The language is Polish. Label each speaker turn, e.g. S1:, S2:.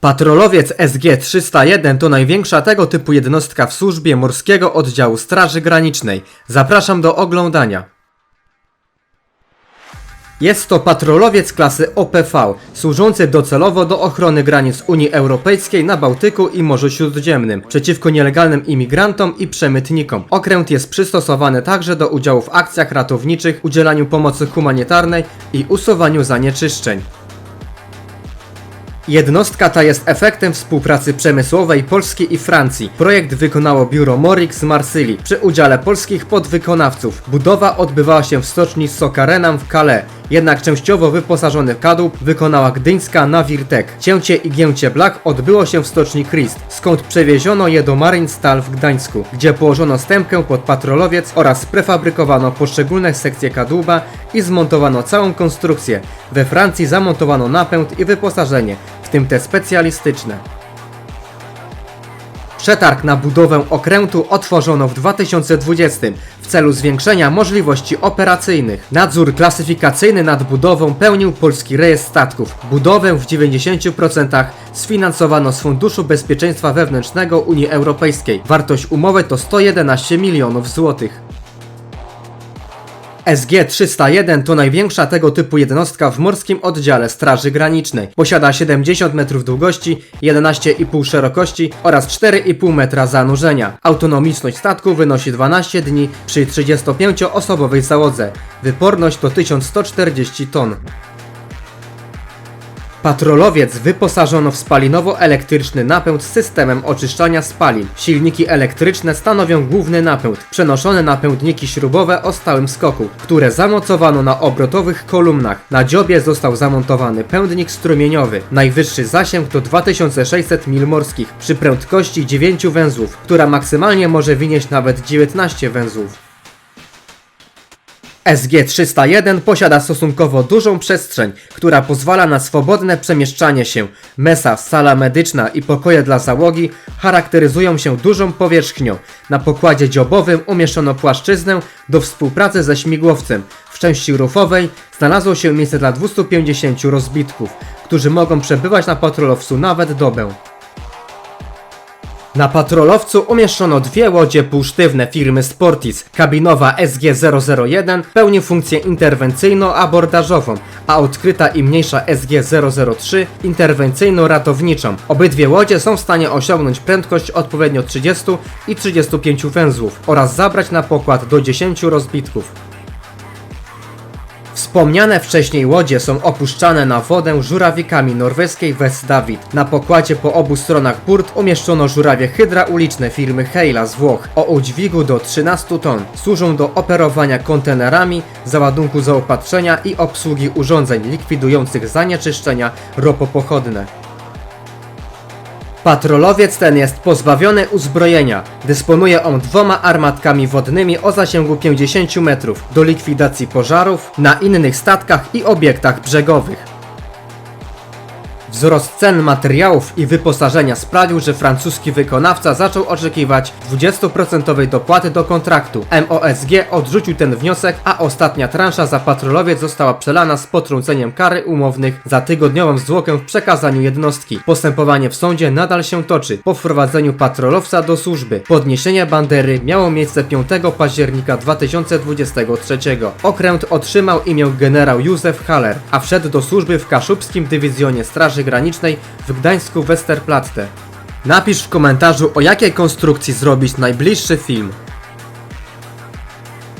S1: Patrolowiec SG-301 to największa tego typu jednostka w służbie Morskiego Oddziału Straży Granicznej. Zapraszam do oglądania. Jest to patrolowiec klasy OPV, służący docelowo do ochrony granic Unii Europejskiej na Bałtyku i Morzu Śródziemnym, przeciwko nielegalnym imigrantom i przemytnikom. Okręt jest przystosowany także do udziału w akcjach ratowniczych, udzielaniu pomocy humanitarnej i usuwaniu zanieczyszczeń. Jednostka ta jest efektem współpracy przemysłowej Polski i Francji. Projekt wykonało biuro Morix z Marsylii przy udziale polskich podwykonawców. Budowa odbywała się w stoczni Sokarenam w Calais. Jednak częściowo wyposażony kadłub wykonała gdyńska Nawirtek. Cięcie i gięcie blach odbyło się w stoczni Christ, skąd przewieziono je do Marinstal w Gdańsku, gdzie położono stępkę pod patrolowiec oraz prefabrykowano poszczególne sekcje kadłuba i zmontowano całą konstrukcję. We Francji zamontowano napęd i wyposażenie, w tym te specjalistyczne. Przetarg na budowę okrętu otworzono w 2020 w celu zwiększenia możliwości operacyjnych. Nadzór klasyfikacyjny nad budową pełnił Polski Rejestr Statków. Budowę w 90% sfinansowano z Funduszu Bezpieczeństwa Wewnętrznego Unii Europejskiej. Wartość umowy to 111 milionów złotych. SG-301 to największa tego typu jednostka w morskim oddziale Straży Granicznej. Posiada 70 metrów długości, 11,5 szerokości oraz 4,5 metra zanurzenia. Autonomiczność statku wynosi 12 dni przy 35-osobowej załodze. Wyporność to 1140 ton. Patrolowiec wyposażono w spalinowo-elektryczny napęd z systemem oczyszczania spalin. Silniki elektryczne stanowią główny napęd. Przenoszone napędniki śrubowe o stałym skoku, które zamocowano na obrotowych kolumnach. Na dziobie został zamontowany pędnik strumieniowy. Najwyższy zasięg to 2600 mil morskich przy prędkości 9 węzłów, która maksymalnie może wynieść nawet 19 węzłów. SG-301 posiada stosunkowo dużą przestrzeń, która pozwala na swobodne przemieszczanie się. Mesa, sala medyczna i pokoje dla załogi charakteryzują się dużą powierzchnią. Na pokładzie dziobowym umieszczono płaszczyznę do współpracy ze śmigłowcem. W części rufowej znalazło się miejsce dla 250 rozbitków, którzy mogą przebywać na patrolowcu nawet dobę. Na patrolowcu umieszczono dwie łodzie półsztywne firmy Sportis. Kabinowa SG-001 pełni funkcję interwencyjno-abordażową, a odkryta i mniejsza SG-003 interwencyjno-ratowniczą. Obydwie łodzie są w stanie osiągnąć prędkość odpowiednio 30 i 35 węzłów oraz zabrać na pokład do 10 rozbitków. Wspomniane wcześniej łodzie są opuszczane na wodę żurawikami norweskiej West David. Na pokładzie po obu stronach burt umieszczono żurawie hydrauliczne firmy Heila z Włoch o udźwigu do 13 ton. Służą do operowania kontenerami, załadunku zaopatrzenia i obsługi urządzeń likwidujących zanieczyszczenia ropopochodne. Patrolowiec ten jest pozbawiony uzbrojenia. Dysponuje on dwoma armatkami wodnymi o zasięgu 50 metrów do likwidacji pożarów na innych statkach i obiektach brzegowych. Wzrost cen materiałów i wyposażenia sprawił, że francuski wykonawca zaczął oczekiwać 20% dopłaty do kontraktu. MOSG odrzucił ten wniosek, a ostatnia transza za patrolowiec została przelana z potrąceniem kary umownych za tygodniową zwłokę w przekazaniu jednostki. Postępowanie w sądzie nadal się toczy po wprowadzeniu patrolowca do służby. Podniesienie bandery miało miejsce 5 października 2023. Okręt otrzymał imię generał Józef Haller, a wszedł do służby w Kaszubskim Dywizjonie Straży Granicznej w Gdańsku Westerplatte. Napisz w komentarzu o jakiej konstrukcji zrobić najbliższy film.